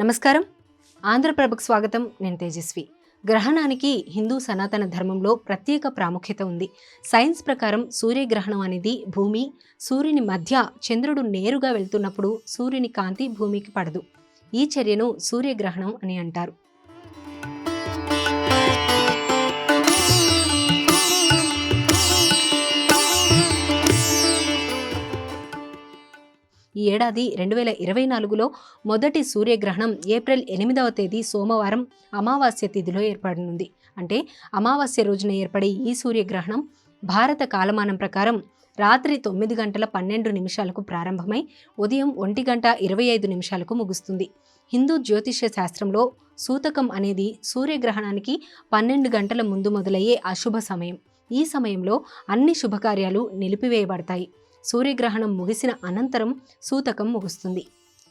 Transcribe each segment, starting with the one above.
నమస్కారం. ఆంధ్రప్రభకు స్వాగతం. నేను తేజస్వి. గ్రహణానికి హిందూ సనాతన ధర్మంలో ప్రత్యేక ప్రాముఖ్యత ఉంది. సైన్స్ ప్రకారం సూర్యగ్రహణం అనేది భూమి సూర్యుని మధ్య చంద్రుడు నేరుగా వెళ్తున్నప్పుడు సూర్యుని కాంతి భూమికి పడదు. ఈ చర్యను సూర్యగ్రహణం అని అంటారు. ఈ ఏడాది రెండు వేల ఇరవై నాలుగులో మొదటి సూర్యగ్రహణం ఏప్రిల్ ఎనిమిదవ తేదీ సోమవారం అమావాస్య తిథిలో ఏర్పడనుంది. అంటే అమావాస్య రోజున ఏర్పడే ఈ సూర్యగ్రహణం భారత కాలమానం ప్రకారం రాత్రి తొమ్మిది గంటల పన్నెండు నిమిషాలకు ప్రారంభమై ఉదయం ఒంటి గంట ఇరవై ఐదు నిమిషాలకు ముగుస్తుంది. హిందూ జ్యోతిష్య శాస్త్రంలో సూతకం అనేది సూర్యగ్రహణానికి పన్నెండు గంటల ముందు మొదలయ్యే అశుభ సమయం. ఈ సమయంలో అన్ని శుభకార్యాలు నిలిపివేయబడతాయి. సూర్యగ్రహణం ముగిసిన అనంతరం సూతకం ముగుస్తుంది.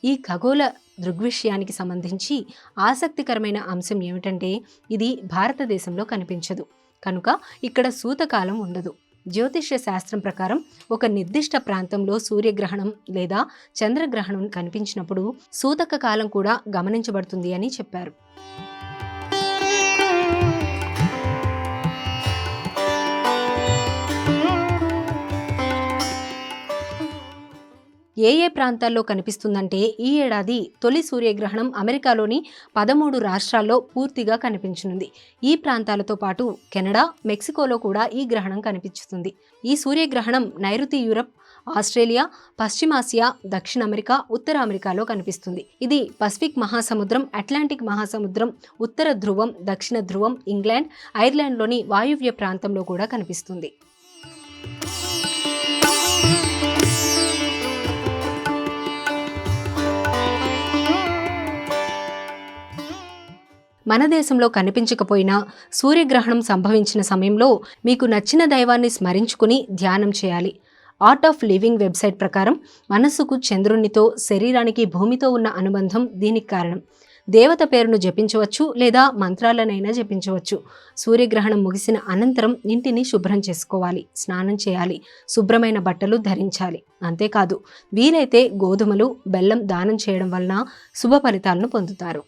ఈ ఖగోళ దృగ్విషయానికి సంబంధించి ఆసక్తికరమైన అంశం ఏమిటంటే ఇది భారతదేశంలో కనిపించదు. కనుక ఇక్కడ సూతకాలం ఉండదు. జ్యోతిష్య శాస్త్రం ప్రకారం ఒక నిర్దిష్ట ప్రాంతంలో సూర్యగ్రహణం లేదా చంద్రగ్రహణం కనిపించినప్పుడు సూతక కాలం కూడా గమనించబడుతుంది అని చెప్పారు. ఏ ఏ ప్రాంతాల్లో కనిపిస్తుందంటే ఈ ఏడాది తొలి సూర్యగ్రహణం అమెరికాలోని పదమూడు రాష్ట్రాల్లో పూర్తిగా కనిపించనుంది. ఈ ప్రాంతాలతో పాటు కెనడా మెక్సికోలో కూడా ఈ గ్రహణం కనిపిస్తుంది. ఈ సూర్యగ్రహణం నైరుతి యూరప్ ఆస్ట్రేలియా పశ్చిమాసియా దక్షిణ అమెరికా ఉత్తర అమెరికాలో కనిపిస్తుంది. ఇది పసిఫిక్ మహాసముద్రం అట్లాంటిక్ మహాసముద్రం ఉత్తర ధ్రువం దక్షిణ ధ్రువం ఇంగ్లాండ్ ఐర్లాండ్లోని వాయువ్య ప్రాంతంలో కూడా కనిపిస్తుంది. మన దేశంలో కనిపించకపోయినా సూర్యగ్రహణం సంభవించిన సమయంలో మీకు నచ్చిన దైవాన్ని స్మరించుకుని ధ్యానం చేయాలి. ఆర్ట్ ఆఫ్ లివింగ్ వెబ్సైట్ ప్రకారం మనస్సుకు చంద్రునితో శరీరానికి భూమితో ఉన్న అనుబంధం దీనికి కారణం. దేవత పేరును జపించవచ్చు లేదా మంత్రాలనైనా జపించవచ్చు. సూర్యగ్రహణం ముగిసిన అనంతరం ఇంటిని శుభ్రం చేసుకోవాలి స్నానం చేయాలి శుభ్రమైన బట్టలు ధరించాలి. అంతేకాదు వీలైతే గోధుమలు బెల్లం దానం చేయడం వలన శుభ ఫలితాలను పొందుతారు.